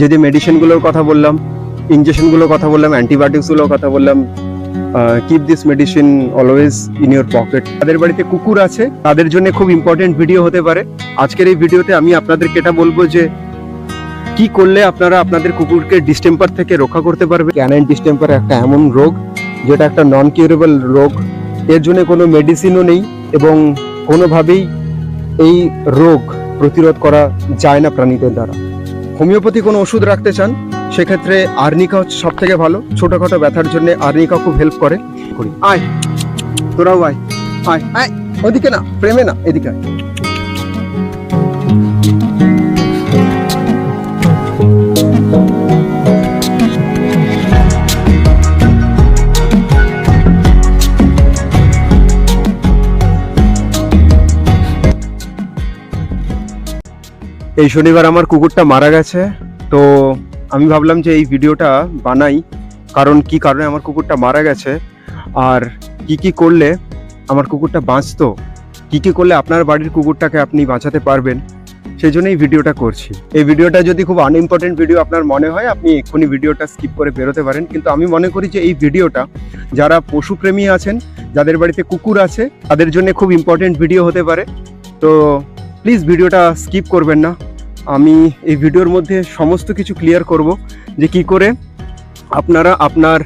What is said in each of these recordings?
যে যে মেডিসিনগুলোর কথা বললাম ইঞ্জেকশনগুলোর কথা বললাম অ্যান্টিবায়োটিক্সগুলোর কথা বললাম keep this medicine always in your pocket তাদের বাড়িতে কুকুর আছে, তাদের জন্য খুব ইম্পর্টেন্ট ভিডিও হতে পারে। আজকের এই ভিডিওতে আমি আপনাদেরকে এটা বলব যে, কি করলে আপনারা আপনাদের কুকুরকে ডিস্টেম্পার থেকে রক্ষা করতে পারবে? ক্যানাইন ডিস্টেম্পার একটা এমন রোগ, যেটা একটা নন কিউরেবল রোগ। এর জন্য কোনো মেডিসিনও নেই এবং কোনোভাবেই এই রোগ প্রতিরোধ করা যায় না প্রাণীদের দ্বারা। হোমিওপ্যাথি কোনো ওষুধ রাখতে চান সেক্ষেত্রে আর্নিকা হচ্ছে সব থেকে ভালো। ছোটোখাটো ব্যথার জন্য আর্নিকা খুব হেল্প করে। করি। আয় তোরাও আয় আয়। আয়। ওদিকে না প্রেমে না এদিকে আয়। এই শনিবার আমার কুকুরটা মারা গেছে, তো আমি ভাবলাম যে এই ভিডিওটা বানাই, কারণ কি কারণে আমার কুকুরটা মারা গেছে, আর কি কি করলে আমার কুকুরটা বাঁচতো, কি কি করলে আপনার বাড়ির কুকুরটাকে আপনি বাঁচাতে পারবেন, সেই জন্য এই ভিডিওটা করছি। এই ভিডিওটা যদি খুব আনইম্পর্টেন্ট ভিডিও আপনার মনে হয়, আপনি এক্ষুনি ভিডিওটা স্কিপ করে বেরোতে পারেন, কিন্তু আমি মনে করি যে এই ভিডিওটা যারা পশুপ্রেমী আছেন, যাদের বাড়িতে কুকুর আছে, তাদের জন্য খুব ইম্পর্টেন্ট ভিডিও হতে পারে, তো প্লিজ ভিডিওটা স্কিপ করবেন না। আমি এই ভিডিওর মধ্যে সমস্ত কিছু ক্লিয়ার করব যে কি করে আপনারা আপনার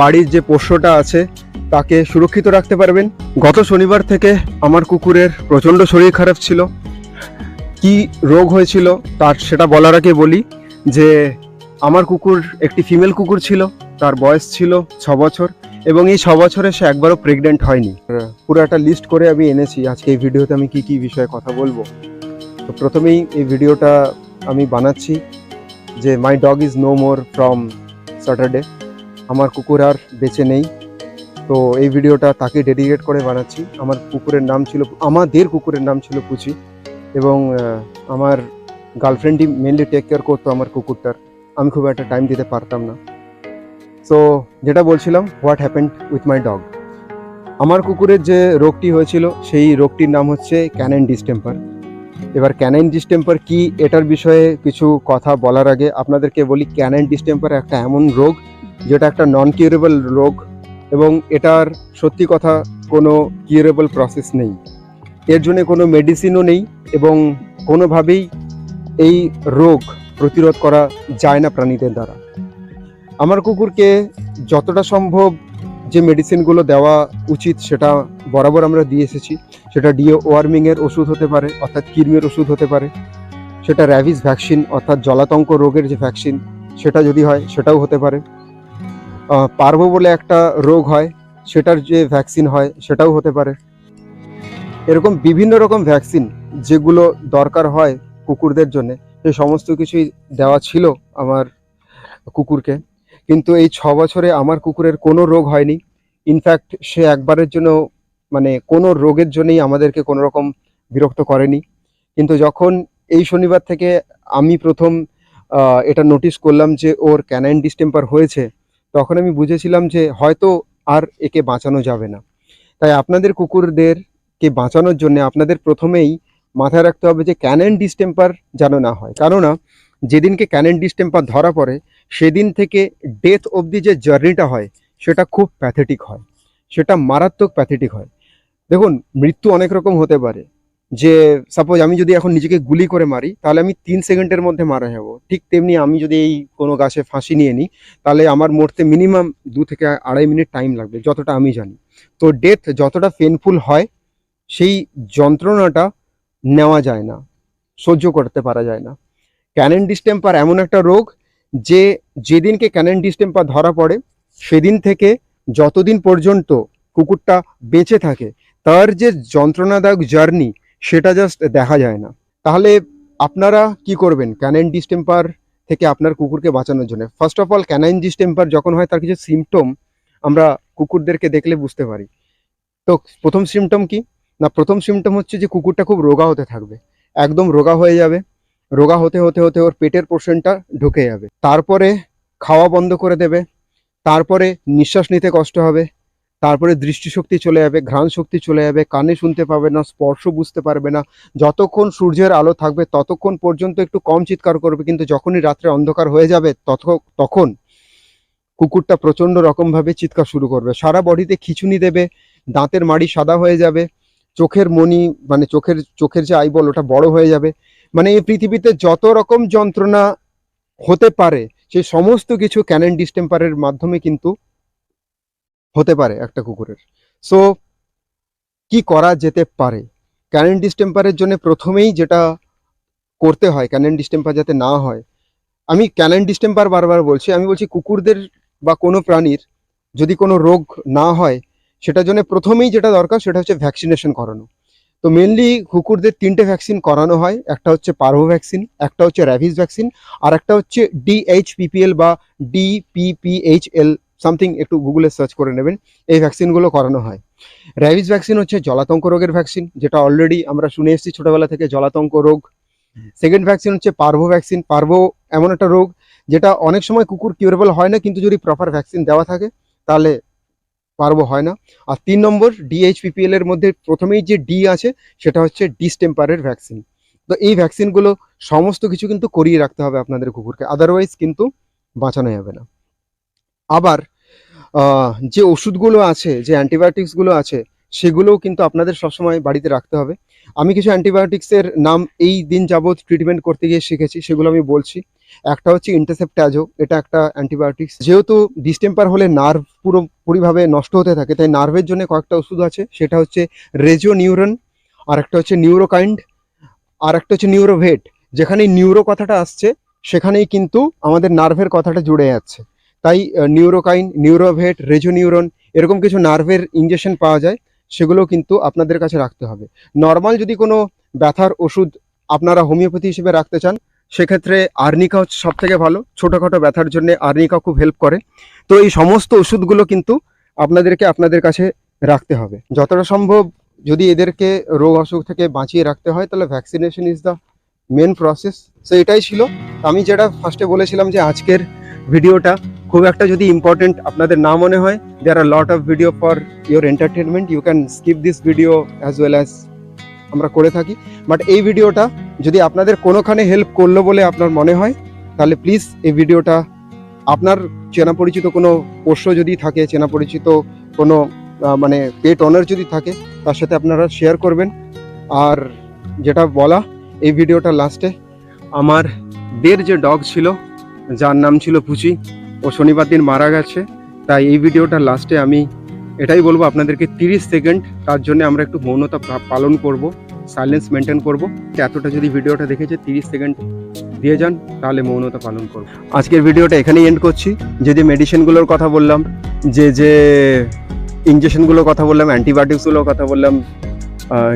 বাড়ির যে পোষ্যটা আছে, তাকে সুরক্ষিত রাখতে পারবেন। গত শনিবার থেকে আমার কুকুরের প্রচণ্ড শরীর খারাপ ছিল। কি রোগ হয়েছিল তার সেটা বলার আগে বলি যে আমার কুকুর একটি ফিমেল কুকুর ছিল, তার বয়স ছিল ছ বছর, এবং এই ছ বছরে সে একবারও প্রেগনেন্ট হয়নি। পুরো একটা লিস্ট করে আমি এনেছি। আজকে এই ভিডিওতে আমি কি কি বিষয়ে কথা বলব? তো প্রথমেই এই ভিডিওটা আমি বানাচ্ছি যে my dog is no more from Saturday আমার কুকুর আর বেঁচে নেই। তো এই ভিডিওটা তাকে ডেডিকেট করে বানাচ্ছি। আমার কুকুরের নাম ছিল, আমাদের কুকুরের নাম ছিল পুচি, এবং আমার গার্লফ্রেন্ডই মেনলি টেক কেয়ার করতো আমার কুকুরটার। আমি খুব একটা টাইম দিতে পারতাম না। সো যেটা বলছিলাম what happened with my dog আমার কুকুরের যে রোগটি হয়েছিল, সেই রোগটির নাম হচ্ছে ক্যানেন ডিস্টেম্পার এবার ক্যানাইন ডিস্টেম্পার কি, এটার বিষয়ে কিছু কথা বলার আগে আপনাদেরকে বলি ক্যানাইন ডিস্টেম্পার একটা এমন রোগ, যেটা একটা নন কিউরেবল রোগ এবং এটার সত্যি কথা কোনো কিউরেবল প্রসেস নেই। এর জন্য কোনো মেডিসিনও নেই এবং কোনোভাবেই এই রোগ প্রতিরোধ করা যায় না প্রাণীদের দ্বারা। আমার কুকুরকে যতটা সম্ভব যে মেডিসিনগুলো দেওয়া উচিত সেটা বরাবর আমরা দিয়ে এসেছি। সেটা ডিও ওয়ার্মিংয়ের ওষুধ হতে পারে, অর্থাৎ কৃমির ওষুধ হতে পারে। সেটা র্যাবিস ভ্যাকসিন অর্থাৎ জলাতঙ্ক রোগের যে ভ্যাকসিন সেটা যদি হয়, সেটাও হতে পারে। পার্বো বলে একটা রোগ হয়, সেটার যে ভ্যাকসিন হয়, সেটাও হতে পারে। এরকম বিভিন্ন রকম ভ্যাকসিন যেগুলো দরকার হয় কুকুরদের জন্য সেই সমস্ত কিছুই দেওয়া ছিল আমার কুকুরকে। কিন্তু এই ছ বছরে আমার কুকুরের কোনো রোগ হয়নি। ইনফ্যাক্ট সে একবারের জন্য মানে কোনো রোগের জন্যই আমাদেরকে কোনো রকম বিরক্ত করেনি। কিন্তু যখন এই শনিবার থেকে আমি প্রথম এটা নোটিস করলাম যে ওর ক্যানাইন ডিস্টেম্পার হয়েছে, তখন আমি বুঝেছিলাম যে হয়তো আর একে বাঁচানো যাবে না। তাই আপনাদের কুকুরদেরকে বাঁচানোর জন্য আপনাদের প্রথমেই মাথায় রাখতে হবে যে ক্যানেন ডিস্টেম্পার যেন না হয়। কেননা, যেদিনকে ক্যানেন ডিস্টেম্পার ধরা পড়ে, সেদিন থেকে ডেথ অবধি যে জার্নিটা হয়, সেটা খুব প্যাথেটিক হয়। সেটা মারাত্মক প্যাথেটিক হয়। দেখুন, মৃত্যু অনেক রকম হতে পারে। যে সাপোজ আমি যদি এখন নিজেকে গুলি করে মারি, তাহলে আমি তিন সেকেন্ডের মধ্যে মারা যাব। ঠিক তেমনি আমি যদি এই কোনো গাছে ফাঁসি নিয়ে নিই, তাহলে আমার মরতে মিনিমাম দু থেকে আড়াই মিনিট টাইম লাগবে, যতটা আমি জানি। তো ডেথ যতটা পেনফুল হয়, সেই যন্ত্রণাটা নেওয়া যায় না, সহ্য করতে পারা যায় না। ক্যানেন ডিস্টেম্পার এমন একটা রোগ যে যেদিনকে ক্যানেন ডিস্টেম্পার ধরা পড়ে, সেদিন থেকে যতদিন পর্যন্ত কুকুরটা বেঁচে থাকে, তার যে যন্ত্রণাদায়ক জার্নি, সেটা জাস্ট দেখা যায় না। তাহলে আপনারা কি করবেন ক্যানাইন ডিস্টেম্পার থেকে আপনার কুকুরকে বাঁচানোর জন্য? First of all canine distemper যখন হয়, তার কিছু সিমটম আমরা কুকুরদেরকে দেখলে বুঝতে পারি। তো প্রথম সিমটম কি? না, প্রথম সিমটম হচ্ছে যে কুকুরটা খুব রোগা হতে থাকবে। একদম রোগা হয়ে যাবে। রোগা হতে হতে হতে ওর পেটের পোর্শনটা ঢুকে যাবে। তারপরে খাওয়া বন্ধ করে দেবে। তারপরে নিঃশ্বাস নিতে কষ্ট হবে। তারপরে দৃষ্টিশক্তি চলে যাবে, ঘ্রাণ শক্তি চলে যাবে, কানে শুনতে পাবে না, স্পর্শ বুঝতে পারবে না। যতক্ষণ সূর্যের আলো থাকবে, ততক্ষণ পর্যন্ত একটু কম চিৎকার করবে, কিন্তু যখনই রাত্রে অন্ধকার হয়ে যাবে, তত, তখন কুকুরটা প্রচণ্ড রকমভাবে চিৎকার শুরু করবে। সারা বডিতে খিচুনি দেবে, দাঁতের মাড়ি সাদা হয়ে যাবে। চোখের মনি মানে চোখের চোখের যে আইবল, ওটা বড় হয়ে যাবে। মানে এই পৃথিবীতে যত রকম যন্ত্রণা হতে পারে, সেই সমস্ত কিছু ক্যানেন ডিস্টেম্পারের মাধ্যমে কিন্তু হতে পারে একটা কুকুরের। সো কি করা যেতে পারে? ক্যানেন ডিস্টেম্পারের জন্য প্রথমেই যেটা করতে হয়, ক্যানেন ডিস্টেম্পার যাতে না হয়, আমি ক্যানেন ডিস্টেম্পার বারবার বলছি, আমি বলছি কুকুরদের বা কোনো প্রাণীর যদি কোনো রোগ না হয় সেটার জন্য প্রথমেই যেটা দরকার সেটা হচ্ছে ভ্যাকসিনেশন করানো। তো মেনলি কুকুরদের তিনটে ভ্যাকসিন করানো হয়, একটা হচ্ছে পারভো ভ্যাকসিন একটা হচ্ছে র্যাভিস ভ্যাকসিন আর একটা হচ্ছে ডিএইচপিপিএল বা ডিপিপিএইচএল সামথিং একটু গুগলে সার্চ করে নেবেন, এই ভ্যাকসিনগুলো করানো হয়। র্যাবিস ভ্যাকসিন হচ্ছে জলাতঙ্ক রোগের ভ্যাকসিন যেটা অলরেডি আমরা শুনে এসেছি ছোটবেলা থেকে জলাতঙ্ক রোগ। সেকেন্ড ভ্যাকসিন হচ্ছে পার্ভো ভ্যাকসিন পার্ভো এমন একটা রোগ, যেটা অনেক সময় কুকুর কিউরেবল হয় না, কিন্তু যদি প্রপার ভ্যাকসিন দেওয়া থাকে, তাহলে পার্ভো হয় না। আর তিন নম্বর ডিএইচপিপিএল এর মধ্যে প্রথমেই যে ডি আছে, সেটা হচ্ছে ডিস্টেম্পারের ভ্যাকসিন। তো এই ভ্যাকসিনগুলো সমস্ত কিছু কিন্তু করিয়ে রাখতে হবে আপনাদের কুকুরকে, আদারওয়াইজ কিন্তু বাঁচানো যাবে না। আবার যে ওষুধগুলো আছে, যে অ্যান্টিবায়োটিক্সগুলো আছে, সেগুলোও কিন্তু আপনাদের সবসময় বাড়িতে রাখতে হবে। আমি কিছু অ্যান্টিবায়োটিক্সের নাম এই দিন যাবৎ ট্রিটমেন্ট করতে গিয়ে শিখেছি, সেগুলো আমি বলছি। একটা হচ্ছে ইন্টারসেপ্টাজো এটা একটা অ্যান্টিবায়োটিক্স যেহেতু ডিস্টেম্পার হলে নার্ভ পুরোপুরিভাবে নষ্ট হতে থাকে, তাই নার্ভের জন্য কয়েকটা ওষুধ আছে, সেটা হচ্ছে রেজো নিউরন আর একটা হচ্ছে নিউরোকাইন্ড আর একটা হচ্ছে নিউরোভেট যেখানে নিউরো কথাটা আসছে, সেখানেই কিন্তু আমাদের নার্ভের কথাটা জুড়ে যাচ্ছে। তাই নিউরোকাইন নিউরোভেট রেজো নিউরন এরকম কিছু নার্ভের ইঞ্জেকশন পাওয়া যায়, সেগুলো কিন্তু আপনাদের কাছে রাখতে হবে। নর্মাল যদি কোনো ব্যথার ওষুধ আপনারা হোমিওপ্যাথি হিসেবে রাখতে চান সেক্ষেত্রে আর্নিকা হচ্ছে সব থেকে ভালো। ছোটোখাটো ব্যথার জন্য আর্নিকা খুব হেল্প করে। তো এই সমস্ত ওষুধগুলো কিন্তু আপনাদেরকে আপনাদের কাছে রাখতে হবে। যতটা সম্ভব যদি এদেরকে রোগ অসুখ থেকে বাঁচিয়ে রাখতে হয়, তাহলে vaccination is the main process so এটাই ছিল। আমি যেটা ফার্স্টে বলেছিলাম যে আজকের ভিডিওটা খুব একটা যদি ইম্পর্টেন্ট আপনাদের না মনে হয় there are lot of video for your entertainment you can skip this video as well as আমরা করে থাকি। বাট এই ভিডিওটা যদি আপনাদের কোনোখানে হেল্প করল বলে আপনার মনে হয়, তাহলে প্লিজ এই ভিডিওটা আপনার চেনা পরিচিত কোনো পোষ্য যদি থাকে চেনা পরিচিত কোনো মানে পেট অনার যদি থাকে, তার সাথে আপনারা শেয়ার করবেন। আর যেটা বলা, এই ভিডিওটা লাস্টে আমার দের যে ডগ ছিল, যার নাম ছিল পুচি, ও শনিবার দিন মারা গেছে, তাই এই ভিডিওটা লাস্টে আমি এটাই বলব আপনাদেরকে, তিরিশ সেকেন্ড, তার জন্য আমরা একটু মৌনতা পালন করব সাইলেন্স মেনটেন করব। এতটা যদি ভিডিওটা দেখেছে, তিরিশ সেকেন্ড দিয়ে যান, তাহলে মৌনতা পালন করব। আজকের ভিডিওটা এখানেই এন্ড করছি। যে যে মেডিসিনগুলোর কথা বললাম, যে যে ইঞ্জেকশনগুলোর কথা বললাম অ্যান্টিবায়োটিক্সগুলোর কথা বললাম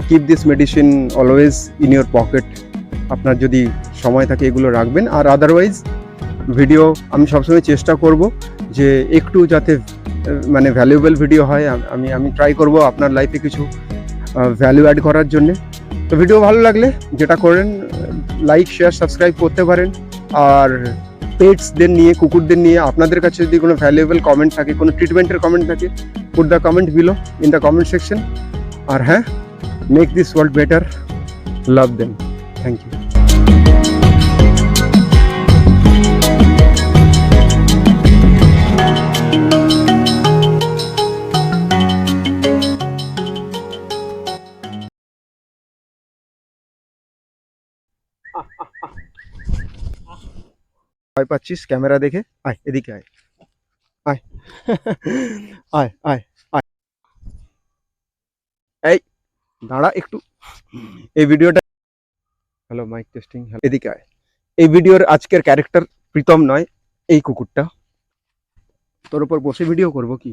keep this medicine always in your pocket আপনার যদি সময় থাকে, এগুলো রাখবেন। আর আদারওয়াইজ ভিডিও আমি সবসময় চেষ্টা করব যে একটু যাতে মানে ভ্যালুয়েবল ভিডিও হয়, আমি আমি ট্রাই করব আপনার লাইফে কিছু ভ্যালু অ্যাড করার জন্যে। তো ভিডিও ভালো লাগলে যেটা করেন লাইক শেয়ার সাবস্ক্রাইব করতে পারেন। আর পেটসদের নিয়ে, কুকুরদের নিয়ে আপনাদের কাছে যদি কোনো ভ্যালুয়েবল কমেন্ট থাকে, কোনো ট্রিটমেন্টের কমেন্ট থাকে put the comment below in the comment section আর হ্যাঁ make this world better love then thank you ভয় পাচ্ছিস? ক্যামেরা দেখে আয় এদিকে আয়। আয়। আয় আয় আয়। এই দাঁড়া একটু। এই ভিডিওটা হ্যালো মাইক টেস্টিং এদিকে আয়। এই ভিডিওর আজকের ক্যারেক্টার প্রীতম নয় এই কুকুরটা। তোর উপর বসে ভিডিও করব কি?